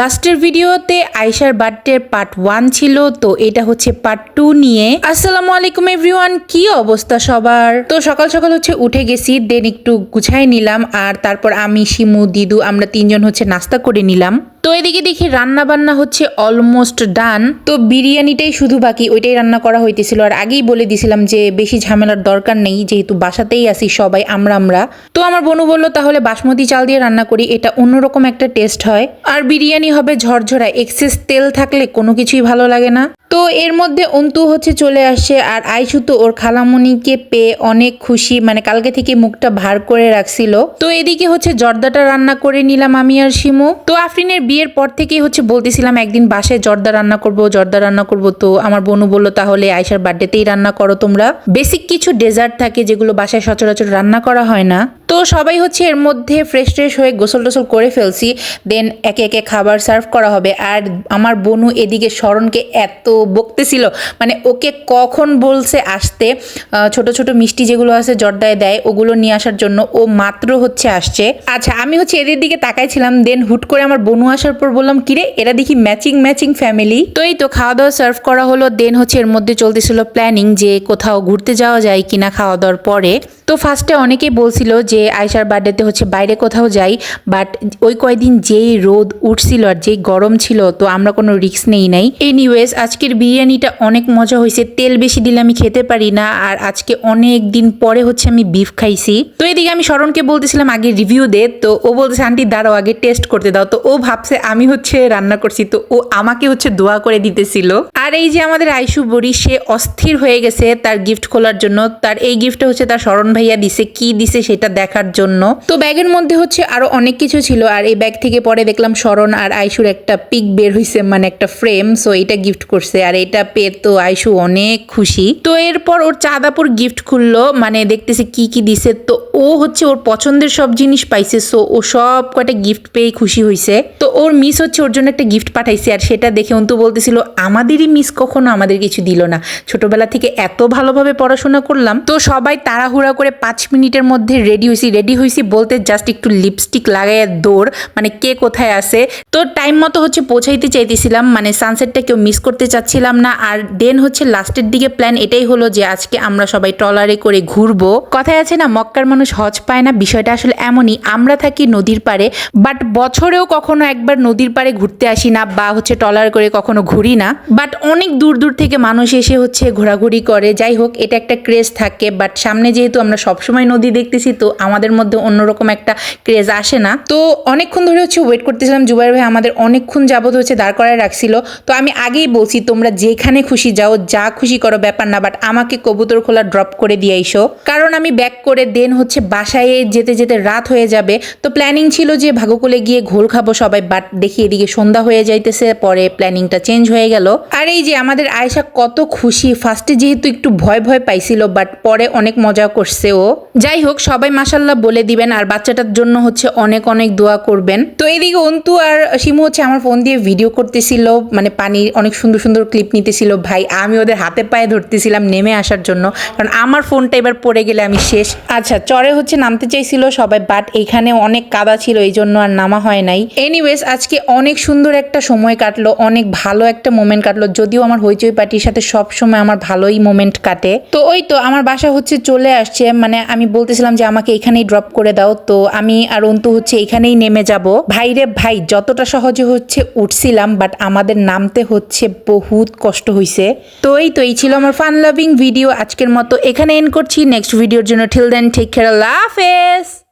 লাস্টের ভিডিওতে আয়সার বার্থডে পার্ট ওয়ান ছিল, তো এটা হচ্ছে পার্ট টু নিয়ে। আসসালামু আলাইকুম এভরিওয়ান কি অবস্থা সবার? তো সকাল সকাল হচ্ছে উঠে গেছি দেন একটু গুছাই নিলাম, আর তারপর আমি, শিমু, দিদু, আমরা তিনজন হচ্ছে নাস্তা করে নিলাম। তো এদিকে দেখি রান্না বান্না হচ্ছে অলমোস্ট ডান তো বিরিয়ানিটাই শুধু বাকি, ওইটাই রান্না করা হইতেছিল। আর আগেই বলে দিছিলাম যে বেশি ঝামেলার দরকার নেই, যেহেতু বাসাতেই আসি সবাই আমরা আমরা তো আমার বনু বলল, তাহলে বাসমতি চাল দিয়ে রান্না করি, এটা অন্যরকম একটা টেস্ট হয়। আর বিরিয়ানি হবে ঝরঝরা এক্সেস তেল থাকলে কোনো কিছুই ভালো লাগে না। তো এর মধ্যে অন্তু হচ্ছে চলে আসে আর আইসু তো ওর খালামণিকে পেয়ে অনেক খুশি মানে কালকে থেকে মুখটা ভার করে রাখছিল। তো এদিকে হচ্ছে জর্দাটা রান্না করে নিলাম আমি আর শিমু। তো আফরিনের বিয়ের পর থেকেই হচ্ছে বলতেছিলাম, একদিন বাসায় জর্দা রান্না করব, জর্দা রান্না করব। তো আমার বনু বলল, তাহলে আয়সার বার্থডেতেই রান্না করো তোমরা। বেসিক কিছু ডেজার্ট থাকে যেগুলো বাসায় সচরাচর রান্না করা হয় না। তো সবাই হচ্ছে এর মধ্যে ফ্রেশ ট্রেশ হয়ে গোসল টোসল করে ফেলছি। দেন একে একে খাবার সার্ভ করা হবে। আর আমার বনু এদিকে স্মরণকে এত বকতেছিল। মানে ওকে কখন বলছে আসতে? ছোট ছোট মিষ্টি যেগুলো আছে জর্দায় দেয়, ওগুলো নিয়ে আসার জন্য ও মাত্র হচ্ছে আসছে। আচ্ছা আমি হচ্ছে এদের দিকে তাকাইছিলাম। দেন হুট করে আমার বনু আসার পর বললাম, কিরে, এরা দেখি ম্যাচিং ম্যাচিং ফ্যামিলি তো এই তো খাওয়া দাওয়া সার্ভ করা হলো। দেন হচ্ছে এর মধ্যে চলতেছিল প্ল্যানিং যে কোথাও ঘুরতে যাওয়া যায় কিনা খাওয়া দাওয়ার পরে। তো ফার্স্টে অনেকেই বলছিল যে আয়সার বার্থডেতে হচ্ছে বাইরে কোথাও যাই বাট ওই কয়দিন যেই রোদ উঠছিল আর যেই গরম ছিল, তো আমরা কোনো রিস্ক নেই নাই। এনিওয়েজ আজকের বিরিয়ানিটা অনেক মজা হয়েছে, তেল বেশি দিলে আমি খেতে পারি না, আর আজকে অনেক দিন পরে হচ্ছে আমি বিফ খাইছি। তো এদিকে আমি শরণকে বলতেছিলাম আগে রিভিউ দে, তো ও বলতেছে, আন্টি দাঁড়াও, আগে টেস্ট করতে দাও। তো ও ভাবছে, আমি হচ্ছে রান্না করছি। তো ও আমাকে হচ্ছে দোয়া করে দিতেছিল। আর এই যে আমাদের আইসু বড়ি, সে অস্থির হয়ে গেছে তার গিফট খোলার জন্য। তার এই গিফটটা হচ্ছে তার শরণ ভাইয়া দিছে, কি দিছে সেটা দেখার জন্য। তো ব্যাগের মধ্যে হচ্ছে আরও অনেক কিছু ছিল, আর এই ব্যাগ থেকে পরে দেখলাম শরণ আর আইসুর একটা পিক বের হয়েছে মানে একটা ফ্রেম সো এটা গিফট করছে, আর এটা পেয়ে তো আইসু অনেক খুশি। তো এরপর ওর চাঁদাপুর গিফট খুললো মানে দেখতেছে কি কি দিছে, তো ও হচ্ছে ওর পছন্দের সব জিনিস পাইছে সো ও সব কয়টা গিফট পেয়ে খুশি হয়েছে তো ওর মিস হচ্ছে ওর জন্য একটা গিফট পাঠাইছে, আর সেটা দেখে অন্তু বলতেছিল, আমাদেরই মিস কখনো আমাদের কিছু দিল না। ছোটবেলা থেকে এত ভালোভাবে পড়াশোনা করলাম, তো সবাই তাড়াহুড়া করে পাঁচ মিনিটের মধ্যে রেডি হয়েছি রেডি হয়েছি বলতে জাস্ট একটু লিপস্টিক লাগাইয়া দৌড় মানে কে কোথায় আছে। তো টাইম মতো হচ্ছে পৌঁছাইতে চাইতেছিলাম মানে সানসেটটা কেউ মিস করতে চাচ্ছিলাম না। আর দেন হচ্ছে লাস্টের দিকে প্ল্যান এটাই হলো যে আজকে আমরা সবাই ট্রলারে করে ঘুরবো। কথায় আছে না, মক্কার মানুষ হজ পায় না, বিষয়টা আসলে এমনই, আমরা থাকি নদীর পাড়ে বাট বছরেও কখনো একবার নদীর পাড়ে ঘুরতে আসি না বা হচ্ছে ট্রলার করে কখনো ঘুরি না। বাট অনেক দূর দূর থেকে মানুষ এসে হচ্ছে ঘোরাঘুরি করে। যাই হোক, এটা একটা ক্রেজ থাকে বাট সামনে যেহেতু আমরা সবসময় নদী দেখতেছি, তো আমাদের মধ্যে অন্যরকম একটা ক্রেজ আসে না। তো অনেকক্ষণ ধরে হচ্ছে ওয়েট করতেছিলাম, জুবাইর ভাই আমাদের অনেকক্ষণ যাবত হচ্ছে দাঁড় করায় রাখছিল। তো আমি আগেই বলছি, তোমরা যেখানে খুশি যাও, যা খুশি করো, ব্যাপার না বাট আমাকে কবুতর খোলা ড্রপ করে দিয়ে আইসো কারণ আমি ব্যাক করে দেন হচ্ছে বাসায় যেতে যেতে রাত হয়ে যাবে। তো প্ল্যানিং ছিল যে ভাগকুলে গিয়ে ঘোল খাব সবাই বাট দেখি এদিকে সন্ধ্যা হয়ে যাইতেছে, পরে প্ল্যানিংটা চেঞ্জ হয়ে গেল। আর এই যে আমাদের আয়েশা কত খুশি ফার্স্টে যেহেতু একটু ভয় ভয় পাইছিল বাট পরে অনেক মজা করছে ও। যাই হোক, সবাই মাসাল্লাহ বলে দিবেন, আর বাচ্চাটার জন্য হচ্ছে অনেক অনেক দোয়া করবেন। তো এদিকে অন্তু আর শিমু হচ্ছে আমার ফোন দিয়ে ভিডিও করতেছিল মানে পানির অনেক সুন্দর সুন্দর ক্লিপ নিতেছিল। ভাই, আমি ওদের হাতে পায়ে ধরতেছিলাম নেমে আসার জন্য, কারণ আমার ফোনটা এবার পড়ে গেলে আমি শেষ। আচ্ছা চরে হচ্ছে নামতে চাইছিল সবাই বাট এখানে অনেক কাদা ছিল এই জন্য আর নামা হয় নাই। এনিওয়েজ আজকে অনেক সুন্দর একটা সময় কাটলো, অনেক ভালো একটা মোমেন্ট কাটলো, যদিও আমার হইচই পার্টির সাথে সব সময় আমার ভালোই মোমেন্ট কাটে। তো ওই তো, আমার বাসা হচ্ছে চলে আসছে মানে আমি বলতেছিলাম যে আমাকে এখানেই ড্রপ করে দাও। তো আমি আর অন্তু হচ্ছে এখানেই নেমে যাব। ভাইরে ভাই, যতটা সহজে হচ্ছে উঠছিলাম বাট আমাদের নামতে হচ্ছে বহুত কষ্ট হয়েছে তো এই তো, এই ছিল আমার ফান লাভিং ভিডিও আজকের মতো এখানে এন্ড করছি। নেক্সট ভিডিওর জন্য ঠিল দেন ঠিক খেয়াল হাফেজ!